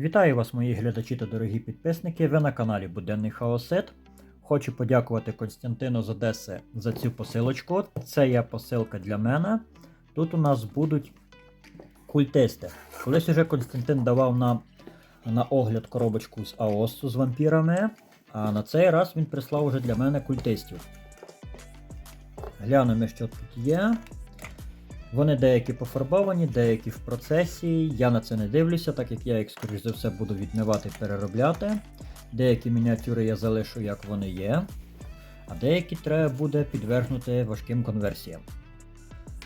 Вітаю вас, мої глядачі та дорогі підписники. Ви на каналі Буденний Хаосит. Хочу подякувати Константину з Одеси за цю посилочку. Це є посилка для мене. Тут у нас будуть культисти. Колись уже Константин давав нам на огляд коробочку з АОСу з вампірами, а на цей раз він прислав уже для мене культистів. Глянемо, що тут є. Вони деякі пофарбовані, деякі в процесі. Я на це не дивлюся, так як я їх, скоріш за все, буду відмивати переробляти. Деякі мініатюри я залишу, як вони є, а деякі треба буде підвергнути важким конверсіям.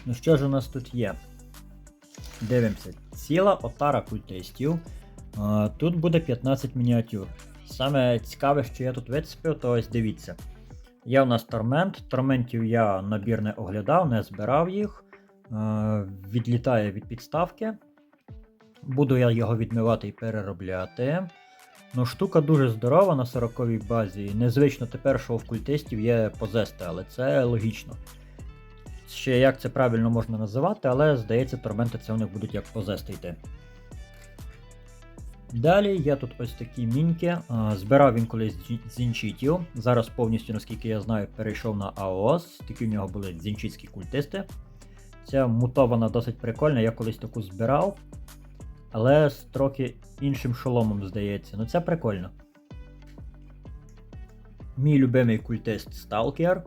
Ну що ж у нас тут є? Дивимося. Ціла отара культистів. Тут буде 15 мініатюр. Саме цікаве, що я тут вицепив, то ось дивіться. Є у нас тормент. Торментів я набір не оглядав, не збирав їх. Е, відлітає від підставки. Буду я його відмивати і переробляти. Ну, штука дуже здорова на 40-й базі. Незвично тепер, що в культистів є позести, але це логічно. Ще як це правильно можна називати, але здається, торменти це у них будуть як позести йти. Далі є тут ось такі міньки. Е, Збирав він колись з інчитів. Зараз повністю, наскільки я знаю, перейшов на АОС. Такі в нього були дзінчитські культисти. Ця мутована досить прикольна, я колись таку збирав. Але з трохи іншим шоломом, здається. Ну це прикольно. Мій любимий культист Сталкер.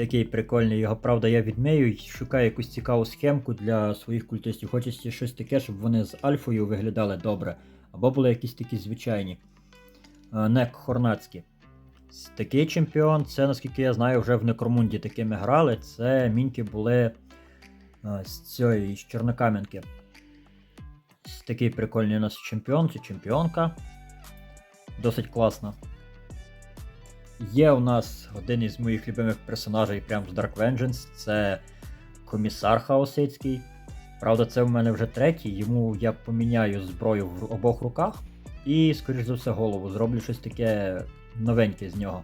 Такий прикольний, його правда я відмию і шукаю якусь цікаву схемку для своїх культистів. Хочеться щось таке, щоб вони з альфою виглядали добре. Або були якісь такі звичайні. Е, Нек Хорнацькі. Такий чемпіон, це, наскільки я знаю, вже в Некромунді такими грали. Це міньки були а, з цієї з Чорнокам'янки. Такий прикольний у нас чемпіон чи чемпіонка. Досить класно. Є у нас один із моїх любимих персонажей прямо з Dark Vengeance, це комісар Хаосицький. Правда, це в мене вже третій, йому я поміняю зброю в обох руках і, скоріш за все, голову. Зроблю щось таке новеньке з нього.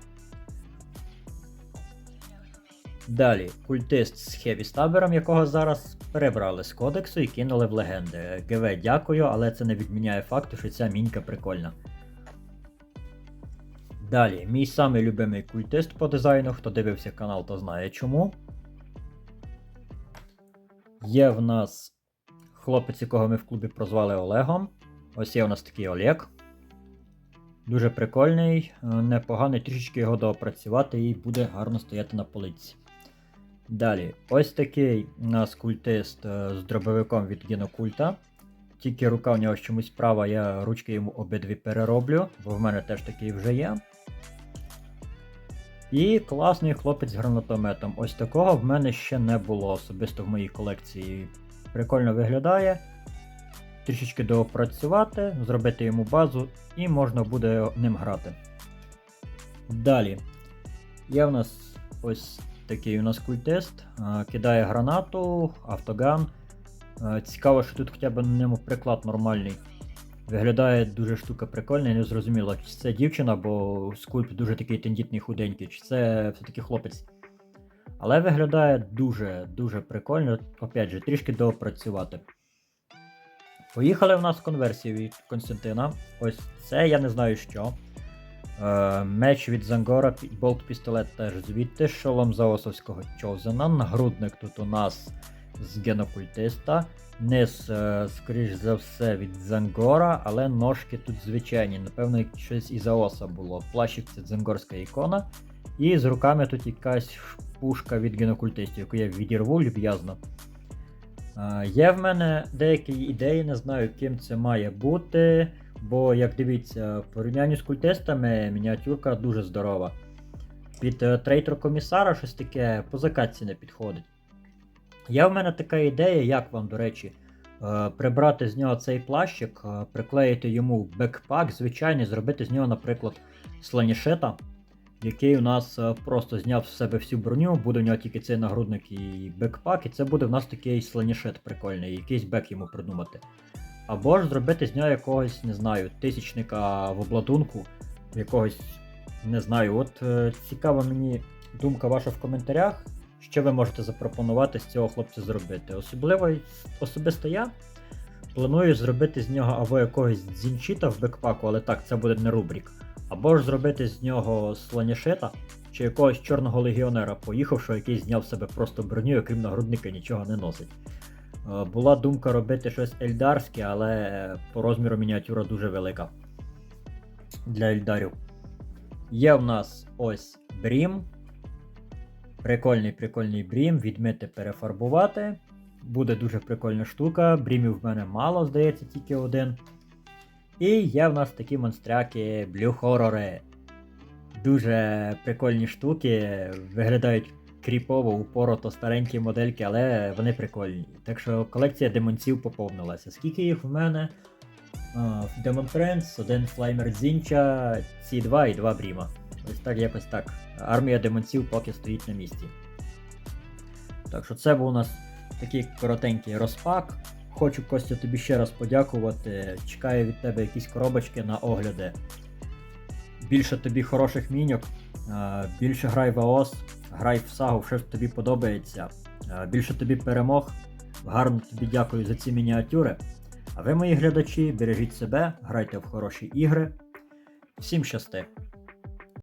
Далі, культист з Хеві Стабером, якого зараз перебрали з кодексу і кинули в легенди. ГВ дякую, але це не відміняє факту, що ця мінька прикольна. Далі, мій самий любимий культист по дизайну, хто дивився канал, то знає чому. Є в нас хлопець, якого ми в клубі прозвали Олегом. Ось є у нас такий Олег. Дуже прикольний, е, непоганий, трішечки його доопрацювати і буде гарно стояти на полиці. Далі, ось такий у нас культист е, з дробовиком від Генокульта. Тільки рука у нього чомусь права, я ручки йому обидві перероблю, бо в мене теж такий вже є. І класний хлопець з гранатометом. Ось такого в мене ще не було особисто в моїй колекції. Прикольно виглядає. Трішечки доопрацювати, зробити йому базу, і можна буде ним грати. Далі. Є в нас ось такий у нас культист. Кидає гранату, автоган. Цікаво, що тут хоча б на ньому приклад нормальний. Виглядає дуже штука прикольна не зрозуміло, чи це дівчина, бо скульп дуже такий тендітний худенький, чи це все-таки хлопець. Але виглядає дуже-дуже прикольно, опять же, трішки доопрацювати. Поїхали в нас конверсії від Константина. Ось це я не знаю що. Е, Меч від Зангора, болт пістолет теж звідти, шолом Заосовського Чозена. Нагрудник тут у нас з генокультиста. Низ, е, скоріш за все, від Зангора, але ножки тут звичайні. Напевно, щось із Аоса було. Плащик це дзангорська ікона. І з руками тут якась пушка від генокультистів, яку я відірву люб'язно. Є в мене деякі ідеї, не знаю, ким це має бути. Бо, як дивіться, в порівнянні з культистами мініатюрка дуже здорова. Під е, трейтер комісара щось таке по закатці не підходить. Є в мене така ідея, як вам, до речі, е, прибрати з нього цей плащик, е, приклеїти йому бекпак, звичайний, зробити з нього, наприклад, сланішета, який у нас е, просто зняв з себе всю броню, буде у нього тільки цей нагрудник і бекпак, і це буде в нас такий сланішет прикольний, якийсь бек йому придумати. Або ж зробити з нього якогось, не знаю, тисячника в обладунку, якогось, не знаю, от е, цікава мені думка ваша в коментарях, що ви можете запропонувати з цього хлопця зробити. Особливо особисто я Планую зробити з нього або якогось дзінчита в бекпаку, але так, це буде не рубрік. Або ж зробити з нього слонішита чи якогось чорного легіонера, поїхавши, який зняв себе просто броню, окрім нагрудника нічого не носить. Е, Була думка робити щось ельдарське, але по розміру мініатюра дуже велика для ельдарів. Є в нас ось брім. Прикольний прикольний брім, відмити перефарбувати. Буде дуже прикольна штука. Брімів в мене мало, здається, тільки один. І є в нас такі монстряки Horror. Дуже прикольні штуки, виглядають кріпово, упорото старенькі модельки, але вони прикольні. Так що колекція демонців поповнилася. Скільки їх в мене? Демон Тренс, один Флаймер Зінча, ці два і два Бріма. Ось так якось так. Армія демонців поки стоїть на місці. Так що це був у нас такий коротенький розпак. Хочу Костя тобі ще раз подякувати. Чекаю від тебе якісь коробочки на огляди. Більше тобі хороших міньок, більше грай в АОС, грай в сагу, що тобі подобається. Більше тобі перемог. Гарно тобі дякую за ці мініатюри. А ви, мої глядачі, бережіть себе, грайте в хороші ігри. Всім щасти!